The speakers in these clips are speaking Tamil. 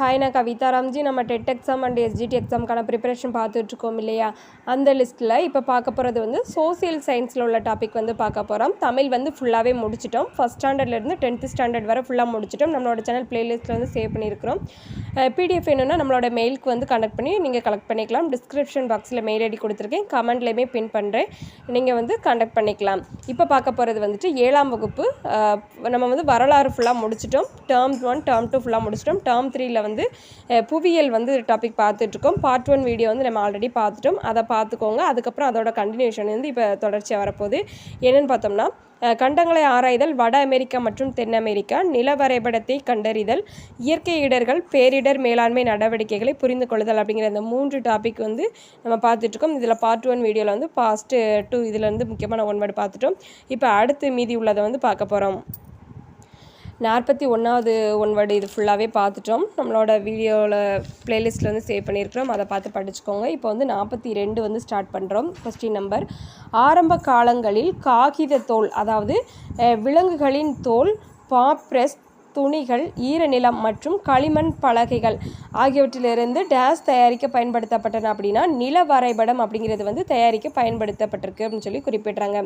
ஹாய் நான் கவிதா ராம்ஜி நம்ம டெட் எக்ஸாம் அண்ட் எஸ்ஜிடி எக்ஸாமுக்கான ப்ரிப்பரேஷன் பார்த்துட்ருக்கோம் இல்லையா? அந்த லிஸ்ட்டில் இப்போ பார்க்க போகிறது வந்து சோசியல் சயின்ஸில் உள்ள டாபிக் வந்து பார்க்க போகிறோம் தமிழ் வந்து ஃபுல்லாகவே முடிச்சிட்டோம். ஃபஸ்ட் ஸ்டாண்டர்ட்லேருந்து டென்த்து ஸ்டாண்டர்ட் வரை ஃபுல்லாக முடிச்சிட்டோம். நம்மளோட சேனல் ப்ளேலிஸ்ட்டில் வந்து சேவ் பண்ணியிருக்கிறோம். பிடிஎஃப் வேணும்னா நம்மளோட மெயிலுக்கு வந்து கனெக்ட் பண்ணி நீங்கள் கலெக்ட் பண்ணிக்கலாம். டிஸ்கிரிப்ஷன் பாக்ஸில் மெயில் ஐடி கொடுத்துருக்கேன். கமெண்ட்லேயுமே பின் பண்ணுறேன் நீங்கள் வந்து கண்டக்ட் பண்ணிக்கலாம். இப்போ பார்க்க போகிறது வந்துட்டு ஏழாம் வகுப்பு நம்ம வந்து வரலாறு ஃபுல்லாக முடிச்சிட்டோம். டேர்ம் ஒன் டேர்ம் டூ ஃபுல்லாக முடிச்சிட்டோம். டேர்ம் த்ரீயில் வந்து வந்து புவியியல் வந்து டாபிக் பார்த்துட்ருக்கோம். பார்ட் ஒன் வீடியோ வந்து நம்ம ஆல்ரெடி பார்த்துட்டோம். அதை பார்த்துக்கோங்க. அதுக்கப்புறம் அதோட கண்டினியூஷன் வந்து இப்போ தொடர்ச்சியாக வரப்போகுது. என்னென்னு பார்த்தோம்னா கண்டங்களை ஆராய்தல் வட அமெரிக்கா மற்றும் தென் அமெரிக்கா நில வரைபடத்தை கண்டறிதல் இயற்கை இடர்கள் பேரிடர் மேலாண்மை நடவடிக்கைகளை புரிந்து கொள்ளுதல் அப்படிங்கிற இந்த மூன்று டாபிக் வந்து நம்ம பார்த்துட்ருக்கோம். இதில் பார்ட் ஒன் வீடியோவில் வந்து பாஸ்ட்டு டூ இதில் இருந்து முக்கியமான ஒன் வேர்டு பார்த்துட்டோம். இப்போ அடுத்து மீதி உள்ளதை வந்து பார்க்க போகிறோம் நாற்பத்தி ஒன்றாவது ஒன் வேர்டு இது ஃபுல்லாகவே பார்த்துட்டோம். நம்மளோட வீடியோவில் ப்ளேலிஸ்ட்டில் வந்து சேவ் பண்ணியிருக்கிறோம். அதை பார்த்து படிச்சுக்கோங்க. இப்போ வந்து நாற்பத்தி ரெண்டு வந்து ஸ்டார்ட் பண்ணுறோம் கொஸ்டின் நம்பர் ஆரம்ப காலங்களில் காகித தோல் அதாவது விலங்குகளின் தோல் பாப்ரெஸ் துணிகள் ஈரநிலம் மற்றும் களிமண் பலகைகள் ஆகியவற்றிலிருந்து டேஸ் தயாரிக்க பயன்படுத்தப்பட்டன அப்படின்னா நில வரைபடம் அப்படிங்கிறது வந்து தயாரிக்க பயன்படுத்தப்பட்டிருக்கு அப்படின்னு சொல்லி குறிப்பிட்றாங்க.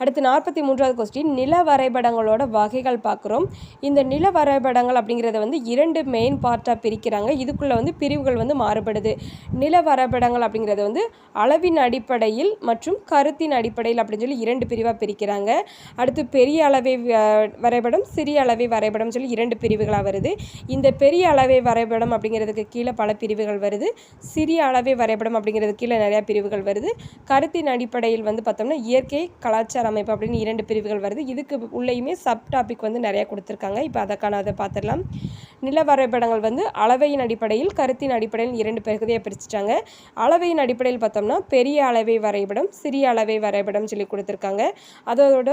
அடுத்து நாற்பத்தி மூன்றாவது கொஸ்டின் நில வரைபடங்களோட வகைகள் பார்க்குறோம். இந்த நில வரைபடங்கள் அப்படிங்கிறத வந்து இரண்டு மெயின் பார்ட்டாக பிரிக்கிறாங்க. இதுக்குள்ளே வந்து பிரிவுகள் வந்து மாறுபடுது. நில வரைபடங்கள் அப்படிங்கிறது வந்து அளவின் அடிப்படையில் மற்றும் கருத்தின் அடிப்படையில் அப்படின்னு சொல்லி இரண்டு பிரிவாக பிரிக்கிறாங்க. அடுத்து பெரிய அளவை வரைபடம் சிறிய அளவை வரைபடம் சொல்லி இரண்டு பிரிவுகளாக வருது. இந்த பெரிய அளவை வரைபடம் அப்படிங்கிறதுக்கு கீழே பல பிரிவுகள் வருது. சிறிய அளவை வரைபடம் அப்படிங்கிறதுக்கு கீழே நிறையா பிரிவுகள் வருது. கருத்தின் அடிப்படையில் வந்து பார்த்தோம்னா இயற்கை கலாச்சார அமைப்பு அப்படின்னு இரண்டு பிரிவுகள் வருது. இதுக்கு உள்ளேயுமே சப் டாபிக் வந்து நிறையா கொடுத்துருக்காங்க. இப்போ அதற்கான அதை பார்த்துடலாம். நில வரைபடங்கள் வந்து அளவையின் அடிப்படையில் கருத்தின் அடிப்படையில் இரண்டு பகுதியாக பிரிச்சுட்டாங்க. அளவையின் அடிப்படையில் பார்த்தோம்னா பெரிய அளவை வரைபடம் சிறிய அளவை வரைபடம் சொல்லி கொடுத்துருக்காங்க. அதோட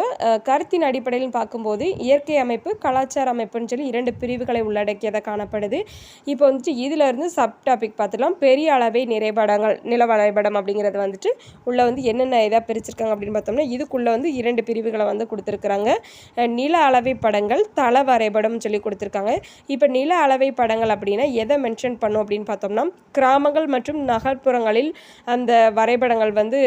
கருத்தின் அடிப்படையில் பார்க்கும்போது இயற்கை அமைப்பு கலாச்சார அமைப்பு அப்படின்னு சொல்லி இரண்டு பிரிவுகளை உள்ளடக்கியதாக காணப்படுது. இப்போ வந்துட்டு இதில் இருந்து சப் டாபிக் பார்த்துலாம் பெரிய அளவை நிறைபடங்கள் நில வரைபடம் அப்படிங்கிறது வந்துட்டு உள்ளே வந்து என்னென்ன இதாக பிரிச்சிருக்காங்க அப்படின்னு பார்த்தோம்னா இதுக்குள்ளே வந்து இரண்டு பிரிவுகளை வந்து கொடுத்துருக்குறாங்க. நில அளவை படங்கள் தள வரைபடம்னு சொல்லி கொடுத்துருக்காங்க. இப்போ நில அளவை படங்கள் அப்படின்னா எதை மென்ஷன் பண்ணும் அப்படின்னு பார்த்தோம்னா கிராமங்கள் மற்றும் நகர்ப்புறங்களில் அந்த வரைபடங்கள் வந்து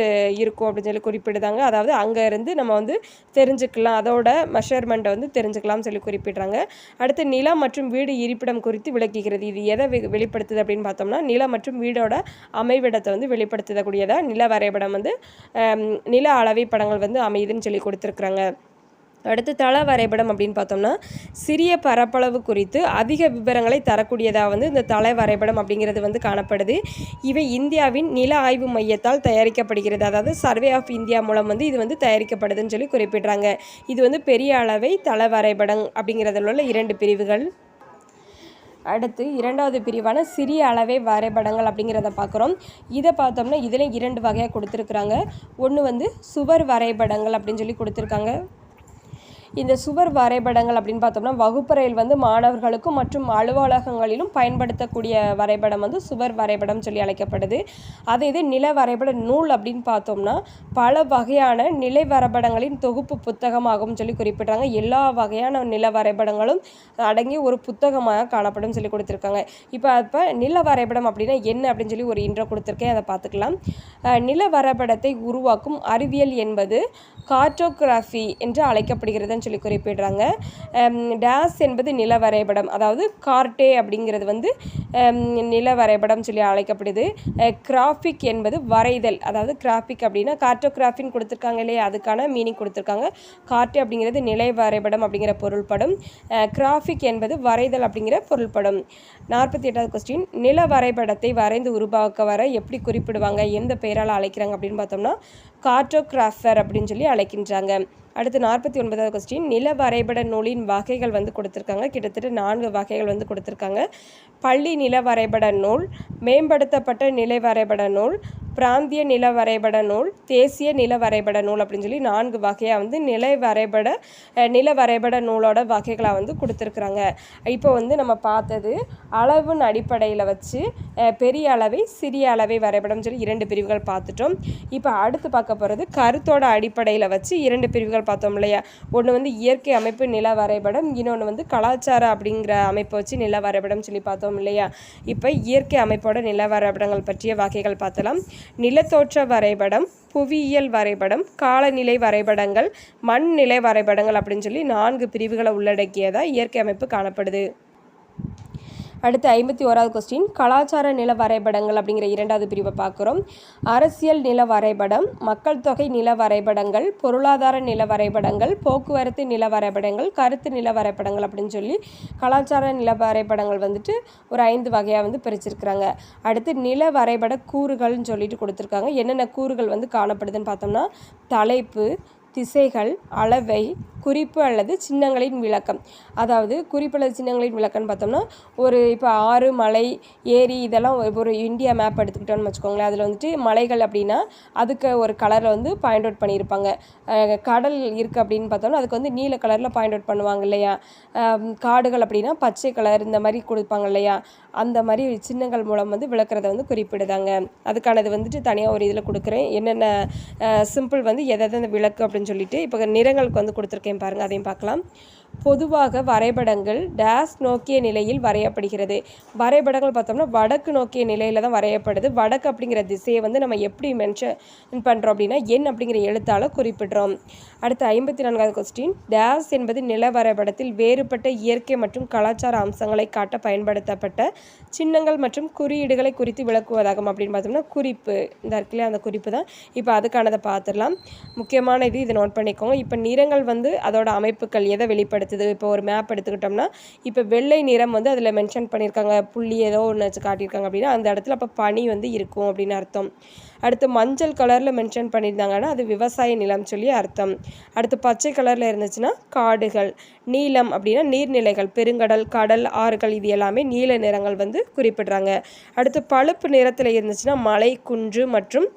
இருக்கும் அப்படின்னு சொல்லி குறிப்பிடுதாங்க அதாவது அங்கே இருந்து நம்ம வந்து தெரிஞ்சுக்கலாம் அதோட மெஷர்மெண்ட்டை வந்து தெரிஞ்சுக்கலாம்னு சொல்லி குறிப்பிடுறாங்க. அடுத்து நிலம் மற்றும் வீடு இருப்பிடம் குறித்து விளக்குகிறது. இது எதை வெளிப்படுத்துது அப்படின்னு பார்த்தோம்னா நிலம் மற்றும் வீடோட அமைவிடத்தை வந்து வெளிப்படுத்தக்கூடியதாக நில வரைபடம் வந்து நில அளவை படங்கள் வந்து அமையுதுன்னு சொல்லி கொடுத்துருக்குறாங்க. அடுத்து தள வரைபடம் அப்படின்னு பார்த்தோம்னா சிறிய பரப்பளவு குறித்து அதிக விவரங்களை தரக்கூடியதாக வந்து இந்த தள வரைபடம் அப்படிங்கிறது வந்து காணப்படுது. இவை இந்தியாவின் நில ஆய்வு மையத்தால் தயாரிக்கப்படுகிறது. அதாவது சர்வே ஆஃப் இந்தியா மூலம் வந்து இது வந்து தயாரிக்கப்படுதுன்னு சொல்லி குறிப்பிடுறாங்க. இது வந்து பெரிய அளவை தள வரைபடம் அப்படிங்கிறதுல உள்ள இரண்டு பிரிவுகள். அடுத்து இரண்டாவது பிரிவான சிறிய அளவை வரைபடங்கள் அப்படிங்கிறத பார்க்குறோம். இதை பார்த்தோம்னா இதில் இரண்டு வகையாக கொடுத்துருக்குறாங்க. ஒன்று வந்து சுவர் வரைபடங்கள் அப்படின்னு சொல்லி கொடுத்துருக்காங்க. இந்த சுவர் வரைபடங்கள் அப்படின்னு பார்த்தோம்னா வகுப்பறையில் வந்து மாணவர்களுக்கும் மற்றும் அலுவலகங்களிலும் பயன்படுத்தக்கூடிய வரைபடம் வந்து சுவர் வரைபடம் சொல்லி அழைக்கப்படுது. அதே இது நில வரைபட நூல் அப்படின்னு பார்த்தோம்னா பல வகையான நிலை வரைபடங்களின் தொகுப்பு புத்தகமாகும் சொல்லி குறிப்பிட்றாங்க. எல்லா வகையான நில வரைபடங்களும் அடங்கி ஒரு புத்தகமாக காணப்படும் சொல்லி கொடுத்துருக்காங்க. இப்போ அப்போ நில வரைபடம் அப்படின்னா என்ன அப்படின்னு சொல்லி ஒரு இன்ட்ரோ கொடுத்துருக்கேன். அதை பார்த்துக்கலாம். நில வரைபடத்தை உருவாக்கும் அறிவியல் என்பது கார்டோகிராஃபி என்று அழைக்கப்படுகிறது. அப்படின்னு சொல்லி குறிப்பிடுறாங்க. டேஸ் என்பது நில வரைபடம். அதாவது கார்டே அப்படிங்கிறது வந்து நில வரைபடம் சொல்லி அழைக்கப்படுது. கிராஃபிக் என்பது வரைதல். அதாவது கிராஃபிக் அப்படின்னா கார்டோகிராஃபின்னு கொடுத்துருக்காங்க இல்லையா? அதுக்கான மீனிங் கொடுத்துருக்காங்க. கார்டே அப்படிங்கிறது நிலை வரைபடம் அப்படிங்கிற பொருள்படும். கிராஃபிக் என்பது வரைதல் அப்படிங்கிற பொருள்படும். நாற்பத்தி எட்டாவது கொஸ்டின் நில வரைபடத்தை வரைந்து உருவாக்க வர எப்படி குறிப்பிடுவாங்க? எந்த பெயரால் அழைக்கிறாங்க அப்படின்னு பார்த்தோம்னா கார்டோகிராஃபர் அப்படின்னு சொல்லி அழைக்கின்றாங்க. அடுத்து நாற்பத்தி ஒன்பதாவது கொஸ்டின் நில வரைபட நூலின் வகைகள் வந்து கொடுத்துருக்காங்க. கிட்டத்தட்ட நான்கு வகைகள் வந்து கொடுத்துருக்காங்க. பள்ளி நில வரைபட நூல் மேம்படுத்தப்பட்ட நிலை வரைபட நூல் பிராந்திய நில வரைபட நூல் தேசிய நில வரைபட நூல் அப்படின்னு சொல்லி நான்கு வகையாக வந்து நிலை வரைபட நில வரைபட நூலோட வகைகளாக வந்து கொடுத்துருக்குறாங்க. இப்போ வந்து நம்ம பார்த்தது அளவின் அடிப்படையில் வச்சு பெரிய அளவை சிறிய அளவை வரைபடம் சொல்லி இரண்டு பிரிவுகள் பார்த்துட்டோம். இப்போ அடுத்து பார்க்க போகிறது கருத்தோட அடிப்படையில் வச்சு இரண்டு பிரிவுகள் பார்த்தோம் இல்லையா? ஒன்று வந்து இயற்கை அமைப்பு நில வரைபடம் இன்னொன்று வந்து கலாச்சார அப்படிங்கிற அமைப்பை வச்சு நில வரைபடம் சொல்லி பார்த்தோம் இல்லையா? இப்போ இயற்கை அமைப்போட நில வரைபடங்கள் பற்றிய வகைகள் பார்த்தலாம். நிலத்தோற்ற வரைபடம் புவியியல் வரைபடம் காலநிலை வரைபடங்கள் மண் நிலை வரைபடங்கள் அப்படின்னு சொல்லி நான்கு பிரிவுகளை உள்ளடக்கியதாக இயற்கை அமைப்பு காணப்படுது. அடுத்து ஐம்பத்தி ஓராவது கொஸ்டின் கலாச்சார நில வரைபடங்கள் அப்படிங்கிற இரண்டாவது பிரிவை பார்க்குறோம். அரசியல் நில வரைபடம் மக்கள் தொகை நில வரைபடங்கள் பொருளாதார நில வரைபடங்கள் போக்குவரத்து நில வரைபடங்கள் கருத்து நில வரைபடங்கள் அப்படின்னு சொல்லி கலாச்சார நில வரைபடங்கள் வந்துட்டு ஒரு ஐந்து வகையாக வந்து பிரிச்சிருக்கிறாங்க. அடுத்து நில வரைபட கூறுகள்னு சொல்லிட்டு கொடுத்துருக்காங்க. என்னென்ன கூறுகள் வந்து காணப்படுதுன்னு பார்த்தோம்னா தலைப்பு திசைகள் அளவை குறிப்பு அல்லது சின்னங்களின் விளக்கம். அதாவது குறிப்பு அல்லது சின்னங்களின் விளக்கம்னு பார்த்தோம்னா ஒரு இப்போ ஆறு மலை ஏரி இதெல்லாம் ஒரு- இந்தியா மேப் எடுத்துக்கிட்டோம்னு வச்சுக்கோங்களேன். அதில் வந்துட்டு மலைகள் அப்படின்னா அதுக்கு ஒரு கலரில் வந்து பாயிண்ட் அவுட் பண்ணியிருப்பாங்க. கடல் இருக்குது அப்படின்னு பார்த்தோம்னா அதுக்கு வந்து நீல கலரில் பாயிண்ட் அவுட் பண்ணுவாங்க இல்லையா? காடுகள் அப்படின்னா பச்சை கலர் இந்த மாதிரி கொடுப்பாங்க இல்லையா? அந்த மாதிரி சின்னங்கள் மூலம் வந்து விளக்குறத வந்து குறிப்பிடுதாங்க. அதுக்கானது வந்துட்டு தனியாக ஒரு இதில் கொடுக்குறேன். என்னென்ன சிம்பிள் வந்து எதை எதை விளக்கு அப்படின்னு சொல்லிட்டு இப்போ நிறங்களுக்கு வந்து கொடுத்துருக்கேன். பாருங்கள் அதையும் பார்க்கலாம். பொதுவாக வரைபடங்கள் டேஸ் நோக்கிய நிலையில் வரையப்படுகிறது. வரைபடங்கள் பார்த்தோம்னா வடக்கு நோக்கிய நிலையில் தான் வரையப்படுது. வடக்கு அப்படிங்கிற திசையை வந்து நம்ம எப்படி மென்ஷன் பண்ணுறோம் அப்படின்னா எண் அப்படிங்கிற எழுத்தால் குறிப்பிடுறோம். அடுத்து ஐம்பத்தி நான்காவது கொஸ்டின் டேஸ் என்பது நில வரைபடத்தில் வேறுபட்ட இயற்கை மற்றும் கலாச்சார அம்சங்களை காட்ட பயன்படுத்தப்பட்ட சின்னங்கள் மற்றும் குறியீடுகளை குறித்து விளக்குவதாகும் அப்படின்னு பார்த்தோம்னா குறிப்பு. இந்த இருக்குல்லையா? அந்த குறிப்பு தான். இப்போ அதுக்கானதை பார்த்துடலாம். முக்கியமான இது இதை நோட் பண்ணிக்கோங்க. இப்போ நிறங்கள் வந்து அதோட அமைப்புகள் எதை வெளிப்படுத்துது இப்போ ஒரு மேப் எடுத்துக்கிட்டோம்னா இப்போ வெள்ளை நிறம் வந்து அதில் மென்ஷன் பண்ணியிருக்காங்க புள்ளி ஏதோ ஒன்று வச்சு காட்டியிருக்காங்க அப்படின்னா அந்த இடத்துல அப்போ பனி வந்து இருக்கும் அப்படின்னு அர்த்தம். அடுத்து மஞ்சள் கலரில் மென்ஷன் பண்ணியிருந்தாங்கன்னா அது விவசாய நிலம் சொல்லி அர்த்தம். அடுத்து பச்சை கலரில் இருந்துச்சுன்னா காடுகள் நீலம் அப்படின்னா நீர்நிலைகள் பெருங்கடல் கடல் ஆறுகள் இது எல்லாமே நீல நிறங்கள் வந்து குறிப்பிடுறாங்க. அடுத்து பழுப்பு நிறத்தில் இருந்துச்சுன்னா மலை குன்று மற்றும்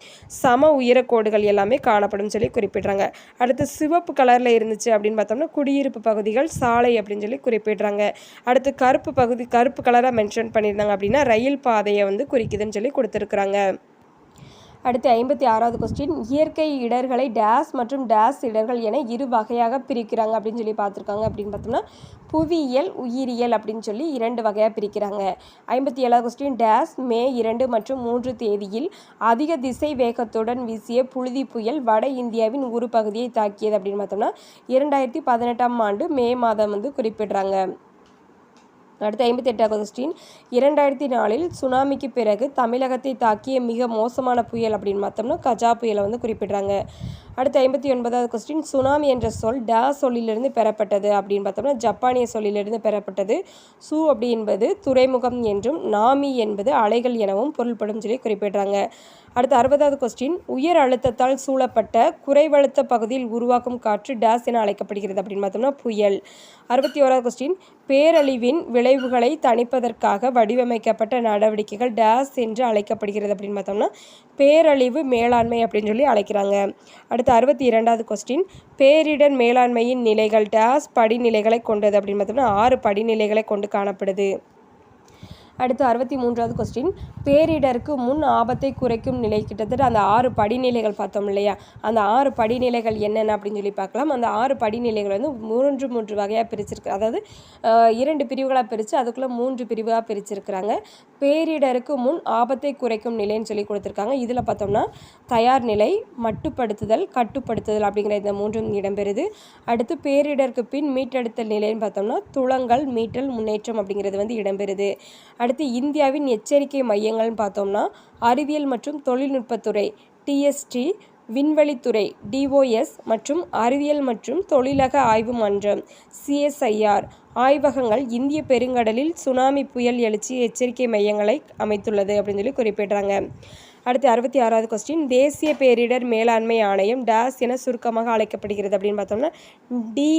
சம உயரக்கோடுகள் எல்லாமே காணப்படும் சொல்லி குறிப்பிடுறாங்க. அடுத்து சிவப்பு கலரில் இருந்துச்சு அப்படின்னு பார்த்தோம்னா குடியிருப்பு பகுதிகள் சாலை அப்படின்னு சொல்லி குறிப்பிடுறாங்க. அடுத்து கருப்பு பகுதி கருப்பு கலராக மென்ஷன் பண்ணியிருந்தாங்க அப்படின்னா ரயில் பாதையை வந்து குறிக்குதுன்னு சொல்லி கொடுத்துருக்குறாங்க. அடுத்து ஐம்பத்தி ஆறாவது கொஸ்டின் இயற்கை இடர்களை டேஸ் மற்றும் டேஸ் இடர்கள் என இரு வகையாக பிரிக்கிறாங்க அப்படின்னு சொல்லி பார்த்துருக்காங்க. அப்படின்னு பார்த்தோம்னா புவியியல் உயிரியல் அப்படின்னு சொல்லி இரண்டு வகையாக பிரிக்கிறாங்க. ஐம்பத்தி ஏழாவது கொஸ்டின் டேஸ் மே இரண்டு மற்றும் மூன்று தேதியில் அதிக திசை வேகத்துடன் வீசிய புழுதி புயல் வட இந்தியாவின் ஒரு பகுதியை தாக்கியது அப்படின்னு பார்த்தோம்னா இரண்டாயிரத்தி பதினெட்டாம் ஆண்டு மே மாதம் வந்து குறிப்பிடுறாங்க. அடுத்து ஐம்பத்தி எட்டாவது கொஸ்டின் இரண்டாயிரத்தி நாலில் சுனாமிக்கு பிறகு தமிழகத்தை தாக்கிய மிக மோசமான புயல் அப்படின்னு பார்த்தோம்னா கஜா புயலை வந்து குறிப்பிடுறாங்க. அடுத்து ஐம்பத்தி ஒன்பதாவது கொஸ்டின் சுனாமி என்ற சொல் டா சொல்லிலிருந்து பெறப்பட்டது அப்படின்னு பார்த்தோம்னா ஜப்பானிய சொல்லிலிருந்து பெறப்பட்டது. சு அப்படி என்பது துறைமுகம் என்றும் நாமி என்பது அலைகள் எனவும் பொருள்படும் சொல்லி குறிப்பிடுறாங்க. அடுத்து அறுபதாவது கொஸ்டின் உயர் அழுத்தத்தால் சூழப்பட்ட குறைவழுத்த பகுதியில் உருவாக்கும் காற்று டேஸ் என அழைக்கப்படுகிறது அப்படின்னு பார்த்தோம்னா புயல். அறுபத்தி ஓராவது கொஸ்டின் பேரழிவின் விளைவுகளை தணிப்பதற்காக வடிவமைக்கப்பட்ட நடவடிக்கைகள் டேஸ் என்று அழைக்கப்படுகிறது அப்படின்னு பார்த்தோம்னா பேரழிவு மேலாண்மை அப்படின்னு சொல்லி அழைக்கிறாங்க. அடுத்து அறுபத்தி இரண்டாவது கொஸ்டின் பேரிடர் மேலாண்மையின் நிலைகள் டேஸ் படிநிலைகளை கொண்டது அப்படின்னு பார்த்தோம்னா ஆறு படிநிலைகளை கொண்டு காணப்படுது. அடுத்து அறுபத்தி மூன்றாவது கொஸ்டின் பேரிடருக்கு முன் ஆபத்தை குறைக்கும் நிலை கிட்டத்தட்ட அந்த ஆறு படிநிலைகள் பார்த்தோம் இல்லையா? அந்த ஆறு படிநிலைகள் என்னென்ன அப்படின்னு சொல்லி பார்க்கலாம். அந்த ஆறு படிநிலைகள் வந்து மூன்று மூன்று வகையாக பிரிச்சிருக்கு. அதாவது இரண்டு பிரிவுகளாக பிரித்து அதுக்குள்ளே மூன்று பிரிவாக பிரிச்சிருக்கிறாங்க. பேரிடருக்கு முன் ஆபத்தை குறைக்கும் நிலைன்னு சொல்லி கொடுத்துருக்காங்க. இதில் பார்த்தோம்னா தயார் நிலை மட்டுப்படுத்துதல் கட்டுப்படுத்துதல் அப்படிங்கிற இந்த மூன்றும் இடம்பெறுது. அடுத்து பேரிடருக்கு பின் மீட்டெடுத்தல் நிலைன்னு பார்த்தோம்னா துளங்கள் மீட்டல் முன்னேற்றம் அப்படிங்கிறது வந்து இடம்பெறுது. அடுத்து இந்தியாவின் எச்சரிக்கை மையங்கள்னு பார்த்தோம்னா அறிவியல் மற்றும் தொழில்நுட்பத்துறை டிஎஸ்டி விண்வெளித்துறை டிஓஎஸ் மற்றும் அறிவியல் மற்றும் தொழிலக ஆய்வு மன்றம் சிஎஸ்ஐஆர் ஆய்வகங்கள் இந்திய பெருங்கடலில் சுனாமி புயல் எழுச்சி எச்சரிக்கை மையங்களை அமைத்துள்ளது அப்படின்னு சொல்லி குறிப்பிடுறாங்க. அடுத்து அறுபத்தி ஆறாவது கொஸ்டின் தேசிய பேரிடர் மேலாண்மை ஆணையம் டேஸ் என சுருக்கமாக அழைக்கப்படுகிறது அப்படின்னு பார்த்தோம்னா டி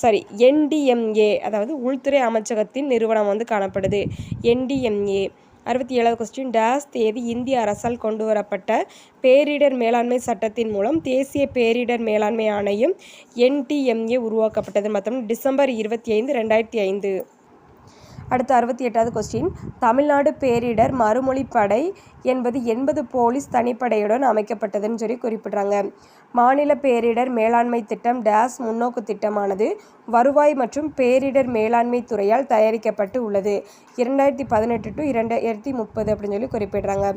சாரி என்டிஎம்ஏ அதாவது உள்துறை அமைச்சகத்தின் நிறுவனம் வந்து காணப்படுது. என்டிஎம்ஏ அறுபத்தி ஏழாவது கொஸ்டின் டேஸ் தேதி இந்திய அரசால் கொண்டு வரப்பட்ட பேரிடர் மேலாண்மை சட்டத்தின் மூலம் தேசிய பேரிடர் மேலாண்மை ஆணையம் என்டிஎம்ஏ உருவாக்கப்பட்டது. பார்த்தோம்னா டிசம்பர் இருபத்தி ஐந்து ரெண்டாயிரத்தி ஐந்து. அடுத்து அறுபத்தி எட்டாவது கொஸ்டின் தமிழ்நாடு பேரிடர் மறுமொழிப்படை என்பது எண்பது போலீஸ் தனிப்படையுடன் அமைக்கப்பட்டதுன்னு சொல்லி குறிப்பிட்றாங்க. மாநில பேரிடர் மேலாண்மை திட்டம் டேஸ் முன்னோக்கு திட்டமானது வருவாய் மற்றும் பேரிடர் மேலாண்மை துறையால் தயாரிக்கப்பட்டு உள்ளது. இரண்டாயிரத்தி பதினெட்டு டு இரண்டாயிரத்தி முப்பது அப்படின்னு சொல்லி குறிப்பிடுறாங்க.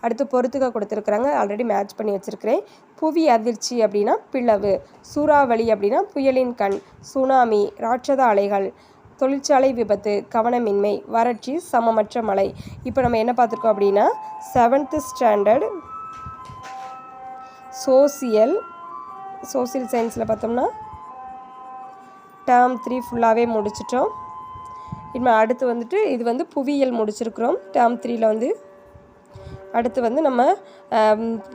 அடுத்து பொறுத்துக்க கொடுத்துருக்குறாங்க. ஆல்ரெடி மேட்ச் பண்ணி வச்சுருக்கிறேன். புவி அதிர்ச்சி அப்படின்னா பிளவு சூறாவளி அப்படின்னா புயலின் கண் சுனாமி ராட்சத அலைகள் தொழிற்சாலை விபத்து கவனமின்மை வறட்சி சமமற்ற மழை. இப்போ நம்ம என்ன பார்த்துருக்கோம் அப்படின்னா செவன்த்து ஸ்டாண்டர்ட் சோசியல் சோசியல் சயின்ஸில் பார்த்தோம்னா டேர்ம் த்ரீ ஃபுல்லாகவே முடிச்சிட்டோம். இனிமேல் அடுத்து வந்துட்டு இது வந்து புவியியல் முடிச்சிருக்கிறோம். டேர்ம் த்ரீயில் வந்து அடுத்து வந்து நம்ம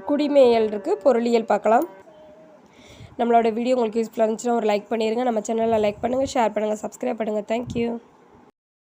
குடிமையல் இருக்குது பொருளியல் பார்க்கலாம். நம்மளோட வீடியோ உங்களுக்கு யூஸ்ஃபுல்லாக இருந்துச்சுன்னா ஒரு லைக் பண்ணிடுங்க நம்ம சேனலில் லைக் பண்ணுங்கள் ஷேர் பண்ணுங்கள் சப்ஸ்கிரைப் பண்ணுங்கள் தேங்க்யூ